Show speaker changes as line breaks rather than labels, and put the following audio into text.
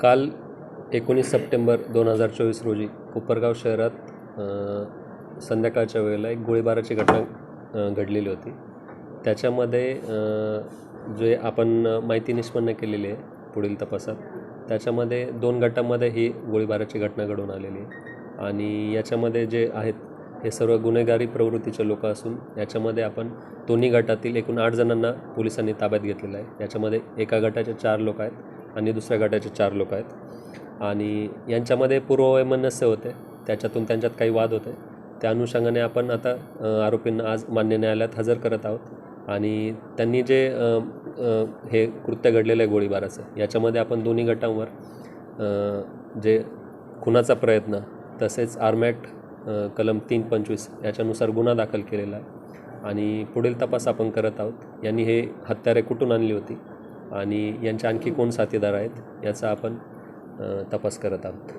काल एकोणीस सप्टेंबर दोन हजार चोवीस रोजी कोपरगाव शहरात संध्याकाळच्या वेळेला एक गोळीबाराची घटना घडलेली होती. त्याच्यामध्ये जे आपण माहिती निष्पन्न केलेली आहे पुढील तपासात त्याच्यामध्ये दोन गटामध्ये ही गोळीबाराची घटना घडून आलेली आहे. आणि याच्यामध्ये जे आहेत हे सर्व गुन्हेगारी प्रवृत्तीचे लोक असून याच्यामध्ये आपण दोन्ही गटातील एकूण आठ जणांना पोलिसांनी ताब्यात घेतलेलं आहे. याच्यामध्ये एका गटाचे चार लोक आहेत आणि दुसऱ्या गटाचे चार लोक आहेत. आणि यांच्यामध्ये पूर्ववैमनस्य होते. त्याच्यातून त्यांच्यात काही वाद होते. त्या अनुषंगाने आपण आता आरोपींना आज मान्य न्यायालयात हजर करत आहोत. आणि त्यांनी जे हे कृत्य घडलेलं आहे गोळीबाराचं याच्यामध्ये आपण दोन्ही गटांवर जे खुनाचा प्रयत्न तसेच आर्मॅट कलम तीन पंचवीस याच्यानुसार गुन्हा दाखल केलेला आहे आणि पुढील तपास आपण करत आहोत. यांनी हे हत्यारे कुठून आणली होती आणि यांचे आणखी कोण साथीदार आहेत याचा आपण तपास करत आहोत.